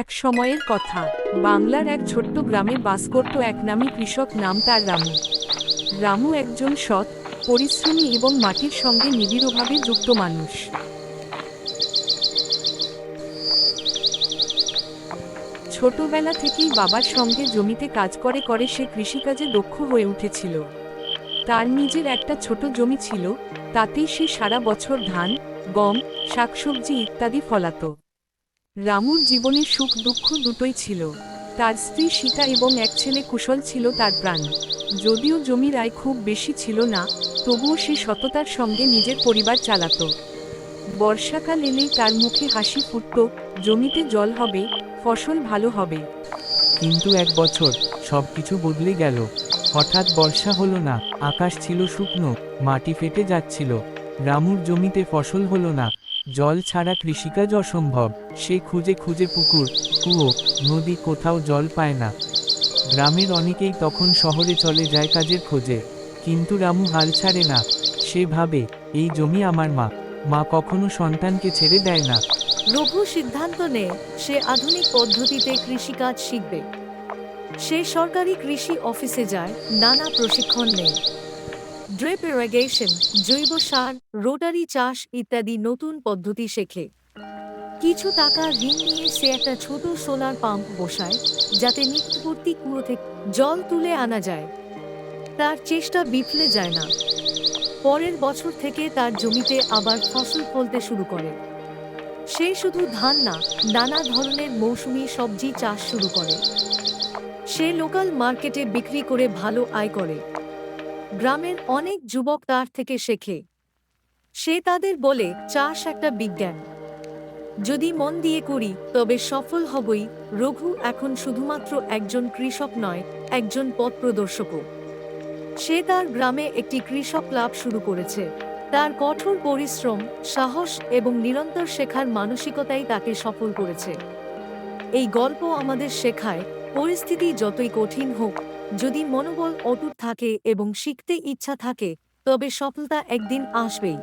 এক সময়ের কথা। বাংলার এক ছোট্ট গ্রামে বাস করত এক নামী কৃষক, নাম তার রামু। রামু একজন সৎ, পরিশ্রমী এবং মাটির সঙ্গে নিবিড়ভাবে যুক্ত মানুষ। ছোটবেলা থেকেই বাবার সঙ্গে জমিতে কাজ করে করে সে কৃষিকাজে দক্ষ হয়ে উঠেছিল। তার নিজের একটা ছোট জমি ছিল, তাতেই সে সারা বছর ধান, গম, শাকসবজি ইত্যাদি ফলাতো। রামুর জীবনে সুখ, দুঃখ দুটোই ছিল। তার স্ত্রী সীতা এবং এক ছেলে কুশল ছিল তার প্রাণ। যদিও জমির আয় খুব বেশি ছিল না, তবুও সে সততার সঙ্গে নিজের পরিবার চালাত। বর্ষাকাল এলেই তার মুখে হাসি ফুটত, জমিতে জল হবে, ফসল ভালো হবে। কিন্তু এক বছর সবকিছু বদলে গেল। হঠাৎ বর্ষা হলো না, আকাশ ছিল শুকনো, মাটি ফেটে যাচ্ছিল। রামুর জমিতে ফসল হলো না জল ছাড়া কৃষিকাজ অসম্ভব। সে খুঁজে খুঁজে পুকুর, কুয়ো, নদী কোথাও জল পায় না। গ্রামের অনেকেই তখন শহরে চলে যায় কাজের খোঁজে। কিন্তু রামু হাল ছাড়ে না। সে ভাবে, এই জমি আমার মা। মা কখনো সন্তানকে ছেড়ে দেয় না। রঘু সিদ্ধান্ত নেয় সে আধুনিক পদ্ধতিতে কৃষিকাজ শিখবে। সে সরকারি কৃষি অফিসে যায়, নানা প্রশিক্ষণ নেয়। ড্রিপ ইরিগেশন, জৈব সার, রোটারি চাষ ইত্যাদি নতুন পদ্ধতি শেখে। কিছু টাকা ঋণ নিয়ে সে একটা ছোট সোলার পাম্প বসায়, যাতে নিত্যবর্তী কুয়ো থেকে জল তুলে আনা যায়। তার চেষ্টা বিফলে যায় না। পরের বছর থেকে তার জমিতে আবার ফসল ফলতে শুরু করে। সে শুধু ধান না, নানা ধরনের মৌসুমি সবজি চাষ শুরু করে। সে লোকাল মার্কেটে বিক্রি করে ভালো আয় করে। গ্রামের অনেক যুবক তার থেকে শেখে। সে তাদের বলে, চাষ একটা বিজ্ঞান। যদি মন দিয়ে করি, তবে সফল হবই। রঘু এখন শুধুমাত্র একজন কৃষক নয়, একজন পথ প্রদর্শকও। সে তার গ্রামে একটি কৃষক ক্লাব শুরু করেছে। তার কঠোর পরিশ্রম, সাহস এবং নিরন্তর শেখার মানসিকতাই তাকে সফল করেছে। এই গল্প আমাদের শেখায়, পরিস্থিতি যতই কঠিন হোক যদি মনোবল অটুট থাকে এবং শিখতে ইচ্ছা থাকে তবে সফলতা একদিন আসবেই।